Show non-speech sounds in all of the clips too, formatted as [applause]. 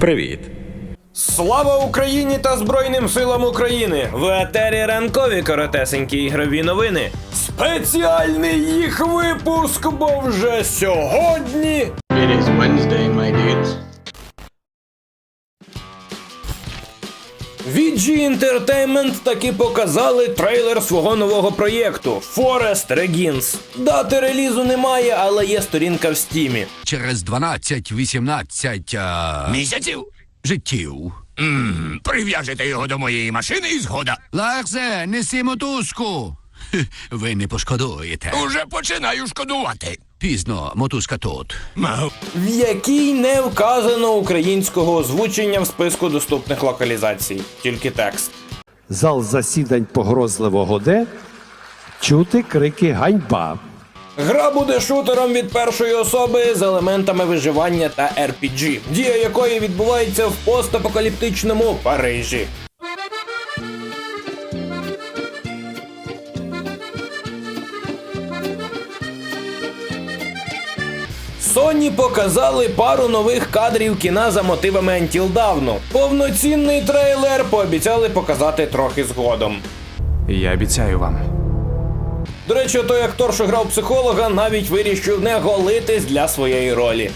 Привіт. Слава Україні та Збройним силам України! В етері ранкові коротесенькі ігрові новини. Спеціальний їх випуск, бо вже сьогодні. It is Wednesday, my dudes. VG Entertainment таки показали трейлер свого нового проєкту Forest Regins. Дати релізу немає, але є сторінка в стімі. через 12-18 а... Місяців? життів. М, Прив'яжете його до моєї машини і згода. Ларсе, неси мотузку. Хе, [laughs] Ви не пошкодуєте. Уже починаю шкодувати. Пізно, мотузка тут. В якій не вказано українського озвучення в списку доступних локалізацій, тільки текст. Зал засідань погрозливо годе, чути крики ганьба. Гра буде шутером від першої особи з елементами виживання та RPG, дія якої відбувається в постапокаліптичному Парижі. Sony показали пару нових кадрів кіна за мотивами Until Dawn. Повноцінний трейлер пообіцяли показати трохи згодом. Я обіцяю вам. До речі, той актор, що грав психолога, навіть вирішив не голитись для своєї ролі.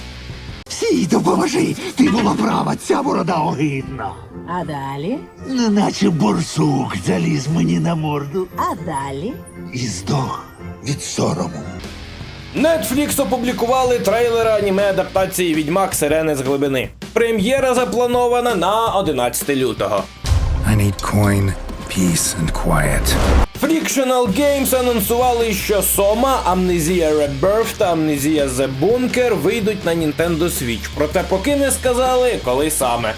Всій допоможи! Ти була права, ця борода огидна. А далі? Неначе борсук заліз мені на морду А далі? і здох від сорому. Netflix опублікували трейлери аніме адаптації Відьмак Сирени з глибини. Прем'єра запланована на 11 лютого. I need coin, peace, and quiet. Frictional Games анонсували, що Сома, Амнезія Rebirth та Амнезія The Bunker вийдуть на Nintendo Switch. Проте поки не сказали, коли саме.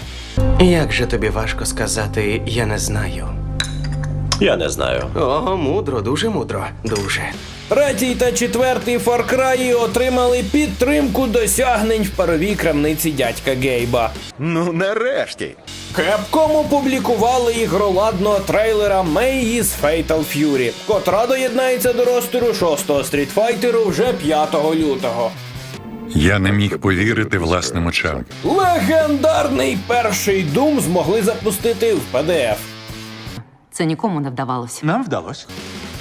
Як же тобі важко сказати, я не знаю. Я не знаю. О, мудро, дуже мудро, дуже. Третій та четвертий Far Cry отримали підтримку досягнень в паровій крамниці дядька Гейба. Ну, нарешті. Capcom опублікували ігроладного трейлера May is Fatal Fury, котра доєднається до ростеру 6-го стрітфайтеру вже 5 лютого. Я не міг повірити власним очам. Легендарний перший Doom змогли запустити в PDF. Це нікому не вдавалося. Нам вдалося.